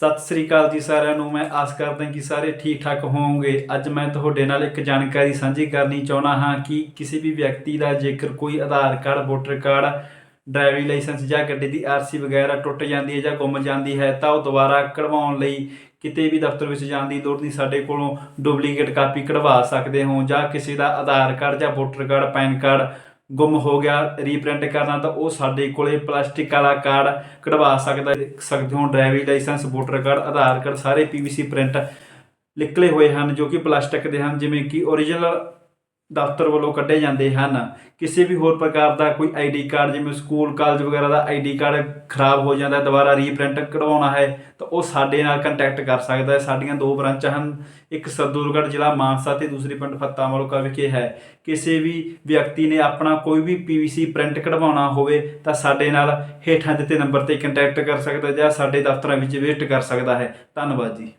ਸਤਿ ਸ੍ਰੀ ਅਕਾਲ ਜੀ ਸਾਰਿਆਂ ਨੂੰ। ਮੈਂ ਆਸ ਕਰਦਾ ਕਿ ਸਾਰੇ ਠੀਕ ਠਾਕ ਹੋਵੋਗੇ। ਅੱਜ ਮੈਂ ਤੁਹਾਡੇ ਨਾਲ ਇੱਕ ਜਾਣਕਾਰੀ ਸਾਂਝੀ ਕਰਨੀ ਚਾਹੁੰਦਾ ਹਾਂ ਕਿ ਕਿਸੇ ਵੀ ਵਿਅਕਤੀ ਦਾ ਜੇਕਰ ਕੋਈ Aadhaar card, voter card, driving licence ਜਾਂ ਗੱਡੀ ਦੀ ਆਰਸੀ ਵਗੈਰਾ ਟੁੱਟ ਜਾਂਦੀ ਹੈ ਜਾਂ ਗੁੰਮ ਜਾਂਦੀ ਹੈ ਤਾਂ ਉਹ ਦੁਬਾਰਾ ਕਢਵਾਉਣ ਲਈ ਕਿਤੇ ਵੀ ਦਫ਼ਤਰ ਵਿੱਚ ਜਾਣ ਦੀ ਲੋੜ ਨਹੀਂ। ਸਾਡੇ ਕੋਲੋਂ ਡੁਪਲੀਕੇਟ ਕਾਪੀ ਕਢਵਾ ਸਕਦੇ ਹੋ ਜਾਂ ਕਿਸੇ ਦਾ ਆਧਾਰ ਕਾਰਡ ਜਾਂ ਵੋਟਰ ਕਾਰਡ, ਪੈਨ ਕਾਰਡ ਗੁੰਮ ਹੋ ਗਿਆ ਰੀਪ੍ਰਿੰਟ ਕਰਨਾ, ਤਾਂ ਉਹ ਸਾਡੇ ਕੋਲੇ ਪਲਾਸਟਿਕ ਵਾਲਾ ਕਾਰਡ ਕਢਵਾ ਸਕਦਾ ਸਕਦੇ ਹੋ driving licence voter card Aadhaar card ਸਾਰੇ ਪੀਵੀਸੀ ਪ੍ਰਿੰਟ ਨਿਕਲੇ ਹੋਏ ਹਨ ਜੋ ਕਿ ਪਲਾਸਟਿਕ ਦੇ ਹਨ, ਜਿਵੇਂ ਕਿ ਓਰੀਜਨਲ ਦਫ਼ਤਰ ਵੱਲੋਂ ਕੱਢੇ ਜਾਂਦੇ ਹਨ। ਕਿਸੇ ਵੀ ਹੋਰ ਪ੍ਰਕਾਰ ਦਾ ਕੋਈ ਆਈਡੀ ਕਾਰਡ, ਜਿਵੇਂ ਸਕੂਲ, ਕਾਲਜ ਵਗੈਰਾ ਦਾ ਆਈਡੀ ਕਾਰਡ ਖਰਾਬ ਹੋ ਜਾਂਦਾ, ਦੁਬਾਰਾ ਰੀਪ੍ਰਿੰਟ ਕਢਵਾਉਣਾ ਹੈ, ਤਾਂ ਉਹ ਸਾਡੇ ਨਾਲ ਕੰਟੈਕਟ ਕਰ ਸਕਦਾ ਹੈ। ਸਾਡੀਆਂ ਦੋ ਬ੍ਰਾਂਚਾਂ ਹਨ, ਇੱਕ ਸਰਦੂਲਗੜ੍ਹ ਜ਼ਿਲ੍ਹਾ ਮਾਨਸਾ ਤੇ ਦੂਸਰੀ ਪਿੰਡ ਫੱਤਾ ਮਲੋਕਾ ਵਿਖੇ ਹੈ। ਕਿਸੇ ਵੀ ਵਿਅਕਤੀ ਨੇ ਆਪਣਾ ਕੋਈ ਵੀ ਪੀਵੀਸੀ ਪ੍ਰਿੰਟ ਕਢਵਾਉਣਾ ਹੋਵੇ, ਤਾਂ ਸਾਡੇ ਨਾਲ ਹੇਠਾਂ ਦਿੱਤੇ ਨੰਬਰ ਤੇ ਕੰਟੈਕਟ ਕਰ ਸਕਦਾ ਜਾਂ ਸਾਡੇ ਦਫ਼ਤਰਾਂ ਵਿੱਚ ਵਿਜ਼ਿਟ ਕਰ ਸਕਦਾ ਹੈ। ਧੰਨਵਾਦ ਜੀ।